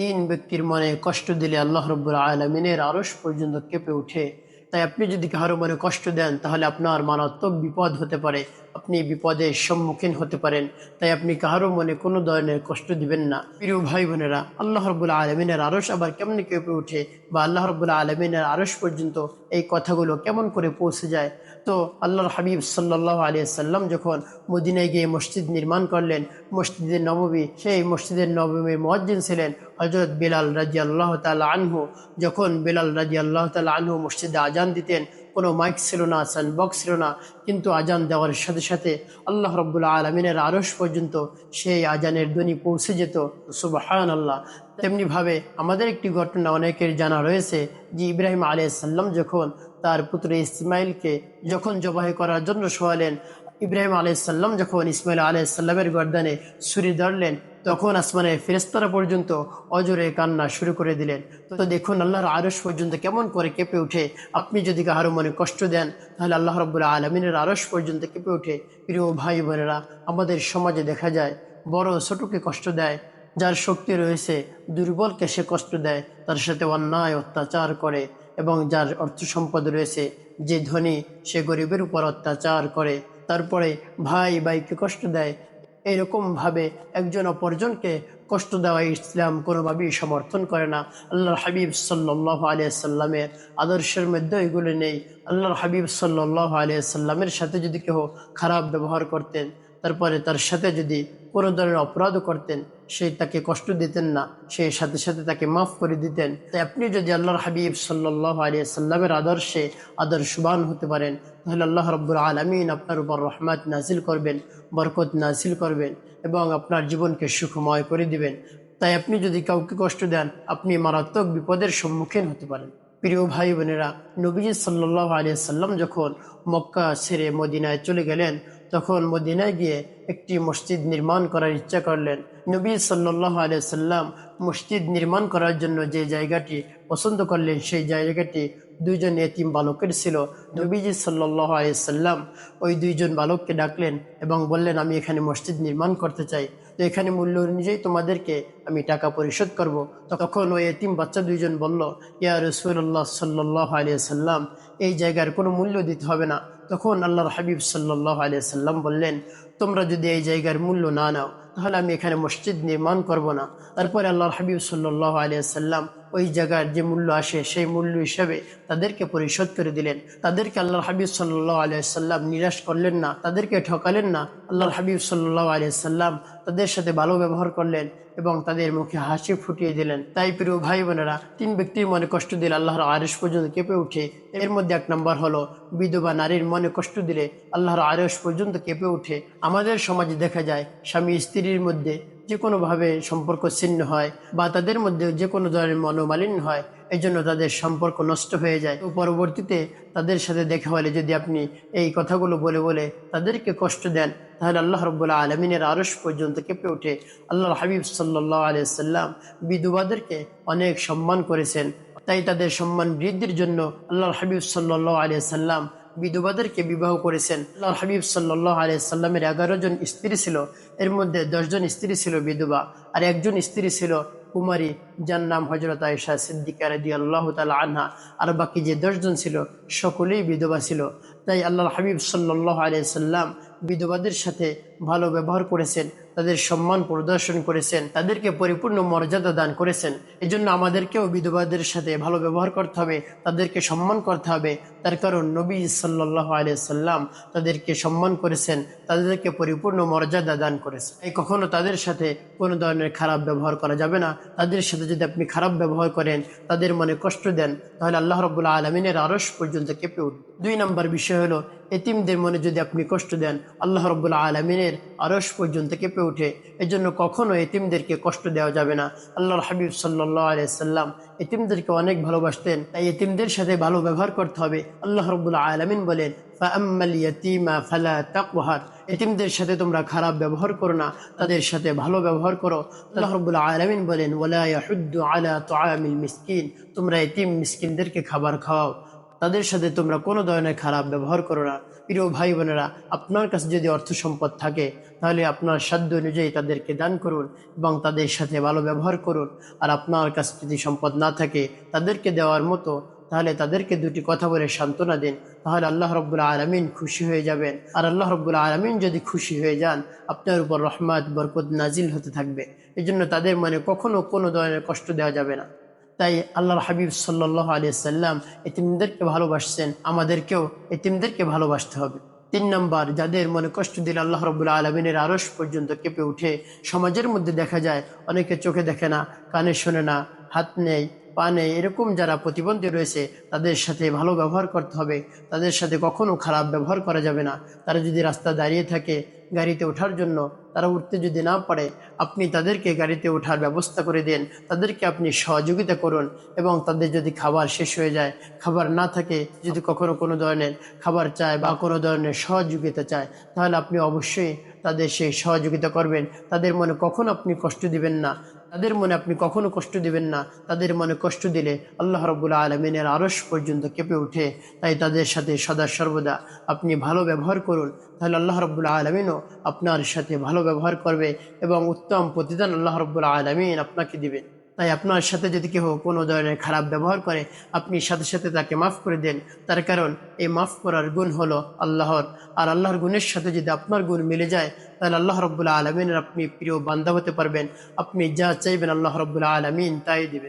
তিন ব্যক্তির মনে কষ্ট দিলে আল্লাহ রব্বুল আলমিনের আরস পর্যন্ত কেঁপে উঠে তাই আপনি যদি কারও মনে কষ্ট দেন, তাহলে আপনার মারাত্মক বিপদ হতে পারে। আপনি বিপদের সম্মুখীন হতে পারেন। তাই আপনি কারও মনে কোনো ধরনের কষ্ট দিবেন না। প্রিয় ভাই বোনেরা, আল্লাহ রব্বুল আলমিনের আরস আবার কেমনি কেঁপে উঠে বা আল্লাহ রব্বুল আলমিনের আরস পর্যন্ত এই কথাগুলো কেমন করে পৌঁছে যায়? তো আল্লাহর হাবিব সাল্লাহ আলিয়া সাল্লাম যখন মদিনায় গিয়ে মসজিদ নির্মাণ করলেন মসজিদের নবমী সেই মসজিদের নবমীর মজ্জিন ছিলেন হজরত বিলাল রাজি আল্লাহ তাল আনহু। যখন বিলাল রাজি আল্লাহ তাল আনহু মসজিদে আজান দিতেন কোনো মাইক ছিল না সাউন্ড বক্স ছিল না, কিন্তু আজান দেওয়ার সাথে সাথে আল্লাহ রব্বুল্লা আলমিনের আরস পর্যন্ত সেই আজানের ধ্বনি পৌঁছে যেত। সুবাহান আল্লাহ তেমনিভাবে আমাদের একটি ঘটনা অনেকের জানা রয়েছে যে ইব্রাহিম আলিয়া সাল্লাম যখন তার পুত্র ইসমাইলকে যখন জবাই করার জন্য শোয়ালেন ইব্রাহিম আলাইসাল্লাম যখন ইসমাইল আলাইসাল্লামের গর্দানে ছুরি ধরলেন, তখন আসমানের ফেরেস্তারা পর্যন্ত অজরে কান্না শুরু করে দিলেন। তো দেখুন, আল্লাহর আরস পর্যন্ত কেমন করে কেঁপে উঠে আপনি যদি কারও মনে কষ্ট দেন, তাহলে আল্লাহ রব্বুল্লা আলমিনের আরস পর্যন্ত কেঁপে উঠে প্রিয় ভাই বোনেরা, আমাদের সমাজে দেখা যায়, বড় ছোটকে কষ্ট দেয়, যার শক্তি রয়েছে দুর্বলকে সে কষ্ট দেয়, তার সাথে অন্যায় অত্যাচার করে এবং যার অর্থ সম্পদ রয়েছে, যে ধনী সে গরিবের উপর অত্যাচার করে। তারপরে ভাই ভাইকে কষ্ট দেয়। এরকমভাবে একজন অপরজনকে কষ্ট দেওয়া ইসলাম কোনোভাবেই সমর্থন করে না। আল্লাহর হাবিব সাল্লাহ আলিয়া সাল্লামের আদর্শের মধ্যে এগুলো নেই। আল্লাহর হাবিব সাল্লাহ আলিয়া সাল্লামের সাথে যদি কেউ খারাপ ব্যবহার করতেন, তারপরে তার সাথে যদি কোনো ধরনের অপরাধও করতেন, সে তাকে কষ্ট দিতেন না, সে সাথে সাথে তাকে মাফ করে দিতেন। তাই আপনি যদি আল্লাহর হাবিব সাল্লাহ আলিয়া সাল্লামের আদর্শে আদর্শবান হতে পারেন, তাহলে আল্লাহ রব্বুর আলমিন আপনার উপর রহমাত নাজিল করবেন, বরকত নাজিল করবেন এবং আপনার জীবনকে সুখময় করে দিবেন। তাই আপনি যদি কাউকে কষ্ট দেন, আপনি মারাত্মক বিপদের সম্মুখীন হতে পারেন। প্রিয় ভাই বোনেরা, নবীজি সাল্লাহ আলিয়া সাল্লাম যখন মক্কা ছেড়ে মদিনায় চলে গেলেন তখন মদিনায় গিয়ে একটি মসজিদ নির্মাণ করার ইচ্ছা করলেন। নবী সাল্লাহ আলিয়া সাল্লাম মসজিদ নির্মাণ করার জন্য যে জায়গাটি পছন্দ করলেন, সেই জায়গাটি দুইজন এতিম বালকের ছিল। নবীজি সাল্লাহ আলিয়াল্লাম ওই দুইজন বালককে ডাকলেন এবং বললেন, আমি এখানে মসজিদ নির্মাণ করতে চাই। তো এখানে মূল্য অনুযায়ী তোমাদেরকে আমি টাকা পরিশোধ করব। তখন ওই এতিম বাচ্চা দুইজন বলল, ইয়া রসুল্লাহ সাল্লাহ আলিয়াল্লাম এই জায়গার কোনো মূল্য দিতে হবে না। তখন আল্লাহর হাবিব সাল্লাহ আলিয়াল্লাম বললেন তোমরা যদি এই জায়গার মূল্য না নাও তাহলে আমি এখানে মসজিদ নির্মাণ করব না। তারপরে আল্লাহর হাবিব সাল্লাহ আলিয়াল্লাম ওই জায়গার যে মূল্য আসে, সেই মূল্য হিসাবে তাদেরকে পরিশোধ করে দিলেন। তাদেরকে আল্লাহর হাবিব সাল্লাহ আলিয়াল্লাম নিরাশ করলেন না, তাদেরকে ঠকালেন না। আল্লাহর হাবিব সাল্লাহ আলিয়াল্লাম তাদের সাথে ভালো ব্যবহার করলেন এবং তাদের মুখে হাসি ফুটিয়ে দিলেন। তাই প্রিয় ভাই বোনেরা তিন ব্যক্তির মনে কষ্ট দিলে আল্লাহর আরেস পর্যন্ত কেঁপে উঠে এর মধ্যে এক নম্বর হলো, বিধবা নারীর মনে কষ্ট দিলে আল্লাহর আরেস পর্যন্ত কেঁপে উঠে আমাদের সমাজে দেখা যায়, স্বামী স্ত্রীর মধ্যে যে কোনোভাবে সম্পর্ক ছিন্ন হয় বা তাদের মধ্যে যে কোনো ধরনের মনোমালিন্য হয় এই জন্য তাদের সম্পর্ক নষ্ট হয়ে যায়। পরবর্তীতে তাদের সাথে দেখা হলে যদি আপনি এই কথাগুলো বলে বলে তাদেরকে কষ্ট দেন, তাহলে আল্লাহ রব্বুল্লাহ আলমিনের আরস পর্যন্ত কেঁপে ওঠে। আল্লাহ হাবিব সাল্লাহ আলিয়াল্লাম বিধবাদেরকে অনেক সম্মান করেছেন। তাই তাদের সম্মান বৃদ্ধির জন্য আল্লাহর হাবিব সাল্লাহ আলিয়াল্লাম বিধবাদেরকে বিবাহ করেছেন। আল্লাহ হাবিব সাল্লাহ আলিয়াল্লামের এগারো জন স্ত্রী ছিল, এর মধ্যে দশজন স্ত্রী ছিল বিধবা আর একজন স্ত্রী ছিল কুমারী, যার নাম হজরত আয়সা সিদ্দিকা রাদি আল্লাহ তালা আনহা আর বাকি যে দশজন ছিল, সকলেই বিধবা ছিল। তাই আল্লাহ হাবিব সাল্লাহ আলিয়াল্লাম বিধবাদের সাথে ভালো ব্যবহার করেছেন, তাদের সম্মান প্রদর্শন করেছেন, তাদেরকে পরিপূর্ণ মর্যাদা দান করেছেন। এজন্য আমাদেরকেও বিধবাদের সাথে ভালো ব্যবহার করতে হবে, তাদেরকে সম্মান করতে হবে। তার কারণ নবী সাল্লাহ আলিয়াল্লাম তাদেরকে সম্মান করেছেন, তাদেরকে পরিপূর্ণ মর্যাদা দান করেছেন। এই কখনো তাদের সাথে কোনো ধরনের খারাপ ব্যবহার করা যাবে না। তাদের সাথে যদি আপনি খারাপ ব্যবহার করেন, তাদের মনে কষ্ট দেন, তাহলে আল্লাহ রবুল্লাহ আলমিনের আরস পর্যন্ত কেঁপে উঠবে। দুই নম্বর বিষয় হলো এতিমদের মনে যদি আপনি কষ্ট দেন, আল্লাহ রব্বুল্লা আলমিনের আরস পর্যন্ত কেঁপে উঠে এজন্য কখনো এতিমদেরকে কষ্ট দেওয়া যাবে না। আল্লাহর হাবিব সাল্লাহ আলিয়াল্লাম এতিমদেরকে অনেক ভালোবাসতেন, তাই এতিমদের সাথে ভালো ব্যবহার করতে হবে। আল্লাহ রব্বুল্লা আলমিন বলেন এতিমদের সাথে তোমরা খারাপ ব্যবহার করো না, তাদের সাথে ভালো ব্যবহার করো। আল্লাহ রব্বুল্লা আলমিন বলেন ওলা মিসকিন তোমরা এতিম মিসকিনদেরকে খাবার খাওয়াও। তাদের সাথে তোমরা কোনো ধরনের খারাপ ব্যবহার করো না। প্রিয় ভাই বোনেরা আপনার কাছে যদি অর্থ সম্পদ থাকে, তাহলে আপনার সাধ্য অনুযায়ী তাদেরকে দান করুন এবং তাদের সাথে ভালো ব্যবহার করুন। আর আপনার কাছে যদি সম্পদ না থাকে, তাদেরকে দেওয়ার মতো, তাহলে তাদেরকে দুটি কথা বলে সান্ত্বনা দিন। তাহলে আল্লাহ রব্বুল আলমিন খুশি হয়ে যাবেন। আর আল্লাহ রব্বুল আলমিন যদি খুশি হয়ে যান, আপনার উপর রহমত, বরকত নাজিল হতে থাকবে। এই তাদের মনে কখনো কোনো ধরনের কষ্ট দেওয়া যাবে না। তাই আল্লাহর হাবিব সাল্লাহ আলিয়া সাল্লাম এতিমদেরকে ভালোবাসছেন, আমাদেরকেও এতিমদেরকে ভালোবাসতে হবে। তিন নম্বর, যাদের মনে কষ্ট দিলে আল্লাহ রবুল্লা আলমিনের আরস পর্যন্ত কেঁপে উঠে সমাজের মধ্যে দেখা যায়, অনেকে চোখে দেখে না, কানে শোনে না, হাত নেই পা নেই এরকম যারা প্রতিবন্ধী রয়েছে, তাদের সাথে ভালো ব্যবহার করতে হবে। তাদের সাথে কখনো খারাপ ব্যবহার করা যাবে না। তারা যদি রাস্তা দাঁড়িয়ে থাকে গাড়িতে ওঠার জন্য, তারা উঠতে যদি না পারে, আপনি তাদেরকে গাড়িতে ওঠার ব্যবস্থা করে দেন। তাদেরকে আপনি সহযোগিতা করুন এবং তাদের যদি খাবার শেষ হয়ে যায়, খাবার না থাকে, যদি কখনো কোনো ধরনের খাবার চায় বা কোনো ধরনের সহযোগিতা চায়, তাহলে আপনি অবশ্যই তাদের সেই সহযোগিতা করবেন। তাদের মনে কখন আপনি কষ্ট দিবেন না। তাদের মনে আপনি কখনো কষ্ট দিবেন না। তাদের মনে কষ্ট দিলে আল্লাহ রবুল্লা আলমিনের আরস পর্যন্ত কেঁপে ওঠে। তাই তাদের সাথে সদা সর্বদা আপনি ভালো ব্যবহার করুন। তাহলে আল্লাহ রবুল্লা আলমিনও আপনার সাথে ভালো ব্যবহার করবে এবং উত্তম প্রতিদান আল্লাহ রবুল্লা আলমিন আপনাকে দিবেন। তাই আপনার সাথে যদি কেউ কোনো ধরনের খারাপ ব্যবহার করে, আপনি সাথে সাথে তাকে মাফ করে দেন। তার কারণ, এই মাফ করার গুণ হলো আল্লাহর। আর আল্লাহর গুণের সাথে যদি আপনার গুণ মিলে যায়, তাহলে আল্লাহ রব্বুল্লাহ আলমিনের আপনি প্রিয় বান্ধব হতে পারবেন। আপনি যা চাইবেন আল্লাহ রব্বুল্লাহ আলমিন তাই দিবেন।